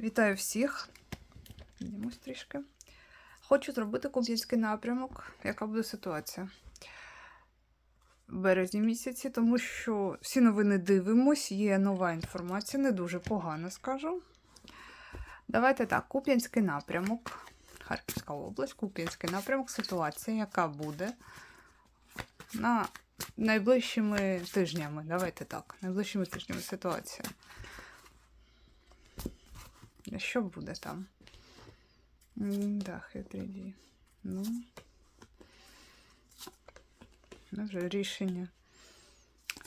Вітаю всіх. Піднімусь трішки. Хочу зробити куп'янський напрямок. Яка буде ситуація? В березні місяці, тому що всі новини дивимось, є нова інформація, не дуже погано скажу. Давайте так, Куп'янський напрямок, Харківська область, Куп'янський напрямок, ситуація, яка буде на найближчими тижнями. Давайте так, найближчими тижнями ситуація. Що буде там? Да, хитрі. Ну. Ну, вже рішення.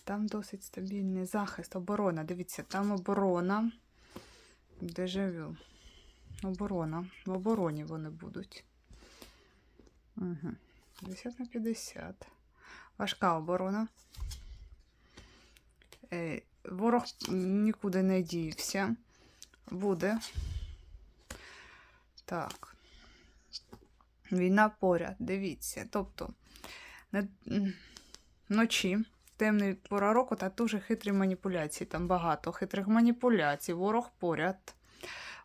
Там досить стабільний захист, оборона. Дивіться, там оборона. Дежавю. Оборона. В обороні вони будуть. Угу. 50 на 50. Важка оборона. Е, ворог нікуди не дівся. Буде. Так. Війна поряд, дивіться. Тобто, вночі, темний пора року, та дуже хитрі маніпуляції. Там багато хитрих маніпуляцій, ворог поряд.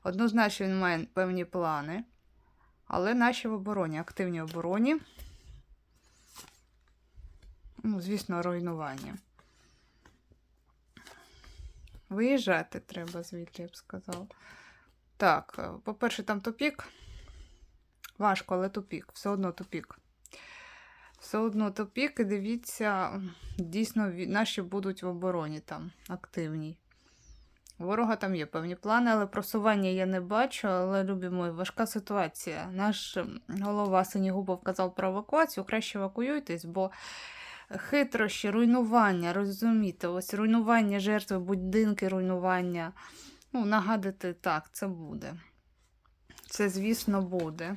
Однозначно він має певні плани. Але наші в обороні, активні обороні. Ну, звісно, руйнування. Виїжджати треба звідти, я б сказав. Так, е, по-перше, там тупік. Важко, але тупік. Все одно тупік. Все одно тупік, і дивіться, дійсно, наші будуть в обороні там активній. Ворога там є певні плани, але просування я не бачу. Але любі мої, важка ситуація. Наш голова Синігубов казав про евакуацію. Краще евакуюйтесь, бо хитрощі, руйнування, розумієте, ось руйнування жертви, будинки, руйнування. Ну, нагадати так, це буде. Це, звісно, буде.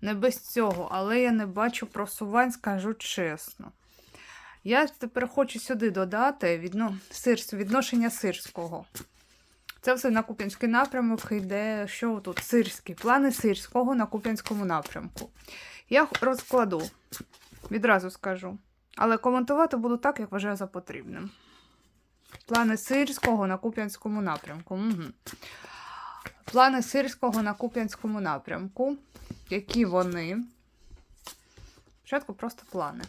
Не без цього, але я не бачу просувань, скажу чесно. Я тепер хочу сюди додати відно... сирс... відношення сирського. Це все на Куп'янський напрямок йде. Що тут? Сирські. Плани сирського на Куп'янському напрямку. Я розкладу, відразу скажу. Але коментувати буду так, як вважаю за потрібним. Плани Сирського на Куп'янському напрямку. Угу. Плани Сирського на Куп'янському напрямку. Які вони? Спочатку просто плани.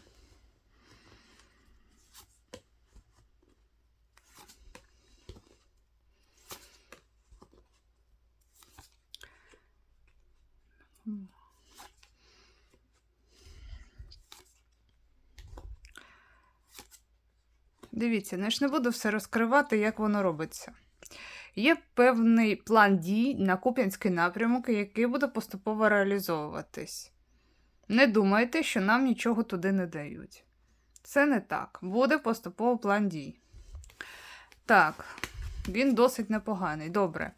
Дивіться, ну, я ж не буду все розкривати, як воно робиться. Є певний план дій на Куп'янський напрямок, який буде поступово реалізовуватись. Не думайте, що нам нічого туди не дають. Це не так. Буде поступово план дій. Так, він досить непоганий. Добре.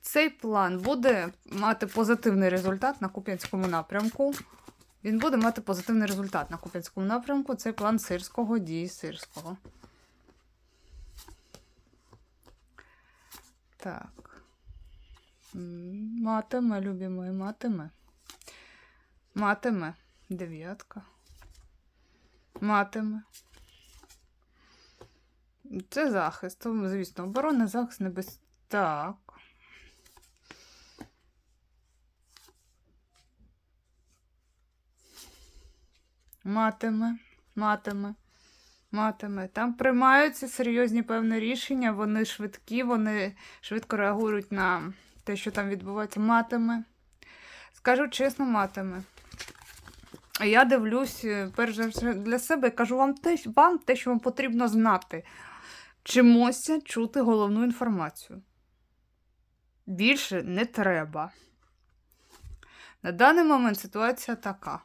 Цей план буде мати позитивний результат на Куп'янському напрямку. Він буде мати позитивний результат на Куп'янському напрямку. Це план сирського дії сирського. Так. Матиме, любі мої, матиме. Матиме. Дев'ятка. Матиме. Це захист. Звісно, оборона, захист не без. Так. Матиме, матиме, матиме. Там приймаються серйозні певні рішення, вони швидкі, вони швидко реагують на те, що там відбувається. Матиме. Скажу чесно, матиме. Я дивлюсь, е, перш за все, для себе кажу вам те, вам те, що вам потрібно знати. Вчимося чути головну інформацію. Більше не треба. На даний момент ситуація така.